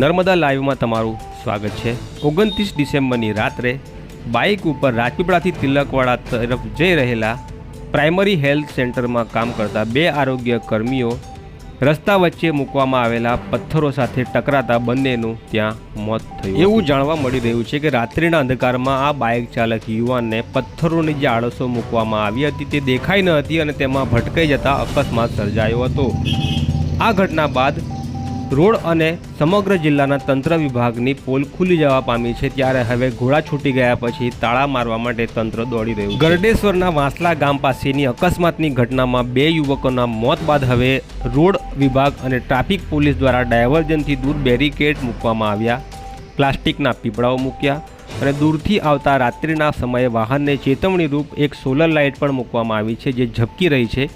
નર્મદા લાઈવમાં તમારું સ્વાગત છે. ઓગણત્રીસ ડિસેમ્બરની રાત્રે બાઇક ઉપર રાજપીપળાથી તિલકવાડા તરફ જઈ રહેલા પ્રાઇમરી હેલ્થ સેન્ટરમાં કામ કરતા બે આરોગ્ય કર્મીઓ રસ્તા વચ્ચે મૂકવામાં આવેલા પથ્થરો સાથે ટકરાતા બંનેનું ત્યાં મોત થયું એવું જાણવા મળી રહ્યું છે કે રાત્રિના અંધકારમાં આ બાઇક ચાલક યુવાનને પથ્થરોની જે આળસો મૂકવામાં આવી હતી તે દેખાઈ ન હતી અને તેમાં ભટકાઈ જતા અકસ્માત સર્જાયો હતો. આ ઘટના બાદ રોડ અને સમગ્ર જિલ્લાના તંત્ર વિભાગની પોલ ખુલી જવા પામી છે ત્યારે હવે ઘોડા છૂટી ગયા પછી તાળા મારવા માટે તંત્ર દોડી રહ્યું ગરડેશ્વરના વાંસલા ગામ પાસેની અકસ્માતની ઘટનામાં બે યુવકોના મોત બાદ હવે રોડ વિભાગ અને ટ્રાફિક પોલીસ દ્વારા ડાયવર્જનથી દૂર બેરિકેડ મૂકવામાં આવ્યા. પ્લાસ્ટિકના પીપળાઓ મૂક્યા અને દૂરથી આવતા રાત્રિના સમયે વાહનને ચેતવણી રૂપ એક સોલર લાઇટ પણ મૂકવામાં આવી છે જે ઝબકી રહી છે.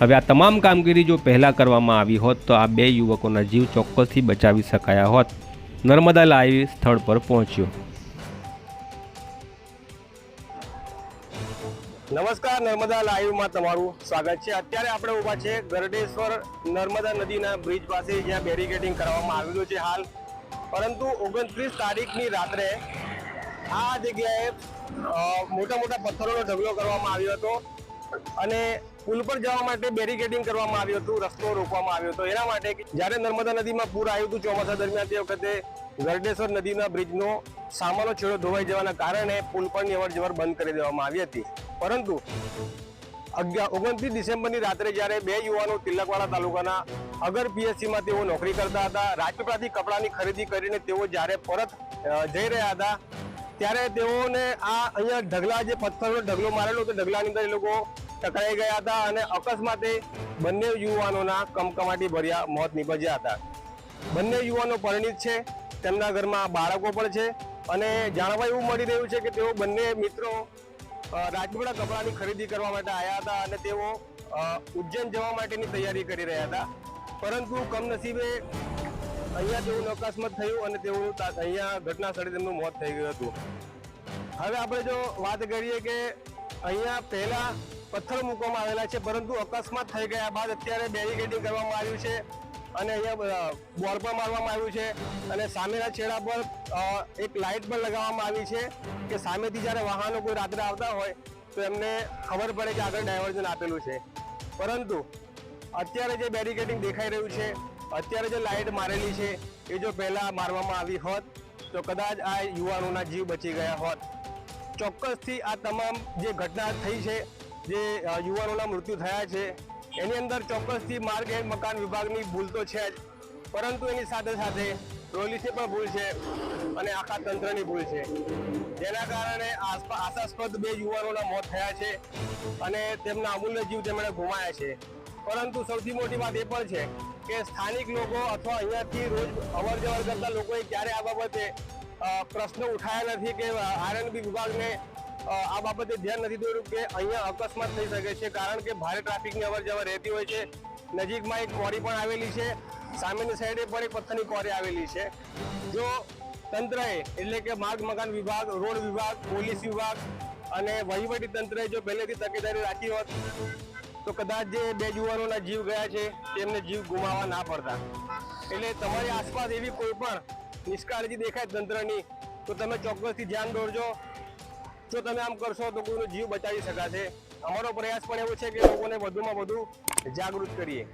હવે આ તમામ કામગીરી જો પહેલાં કરવામાં આવી હોત, તો આ બે યુવકોના જીવ ચોક્કસથી બચાવી શકાયા હોત. નર્મદા લાઈવ સ્થળ પર પહોંચ્યો. નમસ્કાર, નર્મદા લાઈવમાં તમારું સ્વાગત છે. અત્યારે આપણે ઊભા છે ગરડેશ્વર નર્મદા નદીના બ્રિજ પાસે, જ્યાં બેરિકેડિંગ કરવામાં આવેલું છે હાલ. પરંતુ ઓગણત્રીસ તારીખની રાત્રે આ જગ્યાએ મોટા મોટા પથ્થરોનો ઢગલો કરવામાં આવ્યો હતો. અને પુલ પર જવા માટે બેરિકેડિંગ કરવામાં આવ્યું હતું, રસ્તો રોકવામાં આવ્યો હતો. એના માટે જ્યારે નર્મદા નદીમાં પૂર આવ્યું હતું ચોમાસા દરમિયાન, તે વખતે ગરડેશ્વર નદીના બ્રિજનો સામાનો છેડો ધોવાઈ જવાના કારણે પુલ પરની અવર બંધ કરી દેવામાં આવી હતી. પરંતુ અગિયાર ઓગણત્રીસ ડિસેમ્બરની રાત્રે જ્યારે બે યુવાનો તિલકવાડા તાલુકાના અગર પીએસસીમાં તેઓ નોકરી કરતા હતા રાજપીપળાથી કપડાની ખરીદી કરીને તેઓ જ્યારે પરત જઈ રહ્યા હતા ત્યારે તેઓને આ અહીંયા ઢગલા જે પથ્થરનો ઢગલો મારેલો તો ઢગલાની અંદર એ લોકો ટકરાઈ ગયા હતા અને અકસ્માતે બંને યુવાનોના કમકમાટી ભર્યા, મોત નીપજ્યા હતા. બંને યુવાનો પરિણિત છે, તેમના ઘરમાં બાળકો પણ છે અને જાણવા એવું મળી રહ્યું છે કે તેઓ બંને મિત્રો રાજપીપળા કપડાની ખરીદી કરવા માટે આવ્યા હતા અને તેઓ ઉજ્જૈન જવા માટેની તૈયારી કરી રહ્યા હતા. પરંતુ કમનસીબે અહીંયા તેઓનું અકસ્માત થયું અને તેઓનું અહીંયા ઘટના સ્થળે તેમનું મોત થઈ ગયું હતું. હવે આપણે જો વાત કરીએ કે અહીંયા પહેલા પથ્થર મૂકવામાં આવેલા છે, પરંતુ અકસ્માત થઈ ગયા બાદ અત્યારે બેરિકેડિંગ કરવામાં આવ્યું છે અને અહીંયા બોર્ડ પણ મારવામાં આવ્યું છે અને સામેના છેડા પર એક લાઇટ પણ લગાવવામાં આવી છે કે સામેથી જ્યારે વાહનો કોઈ રાત્રે આવતા હોય તો એમને ખબર પડે કે આગળ ડાયવર્ઝન આપેલું છે. પરંતુ અત્યારે જે બેરિકેડિંગ દેખાઈ રહ્યું છે અત્યારે જે લાઇટ મારેલી છે, એ જો પહેલાં મારવામાં આવી હોત, તો કદાચ આ યુવાનોના જીવ બચી ગયા હોત. ચોક્કસથી આ તમામ જે ઘટના થઈ છે, જે યુવાનોના મૃત્યુ થયા છે, એની અંદર ચોક્કસથી માર્ગ એન્ડ મકાન વિભાગની ભૂલ તો છે જ, પરંતુ એની સાથે સાથે પોલીસની પણ ભૂલ છે અને આખા તંત્રની ભૂલ છે. જેના કારણે આશાસ્પદ બે યુવાનોના મોત થયા છે અને તેમના અમૂલ્ય જીવ તેમણે ગુમાયા છે. પરંતુ સૌથી મોટી વાત એ પણ છે કે સ્થાનિક લોકો અથવા અહીંયાથી રોજ અવર જવર કરતા લોકોએ ક્યારે આ બાબતે પ્રશ્ન ઉઠાયા નથી કે આરએનબી વિભાગને આ બાબતે ધ્યાન નથી દોર્યું કે અહીંયા અકસ્માત થઈ શકે છે. કારણ કે ભારે ટ્રાફિકની અવર જવર રહેતી હોય છે. નજીકમાં એક કોરી પણ આવેલી છે. સામેની સાઈડે પણ એક પથ્થરની કોરી આવેલી છે. જો તંત્રએ, એટલે કે માર્ગ મકાન વિભાગ, રોડ વિભાગ, પોલીસ વિભાગ અને વહીવટી તંત્રએ જો પહેલેથી તકેદારી રાખી હોત તો કદાચ જે બે યુવાનોના જીવ ગયા છે, તેમને જીવ ગુમાવવા ના પડતા. એટલે તમારી આસપાસ એવી કોઈ પણ નિષ્કાળજી દેખાય તંત્રની, તો તમે ચોક્કસથી ધ્યાન દોરજો. જો તમે આમ કરશો તો કોઈનો જીવ બચાવી શકાશે. અમારો પ્રયાસ પણ એવો છે કે લોકોને વધુમાં વધુ જાગૃત કરીએ.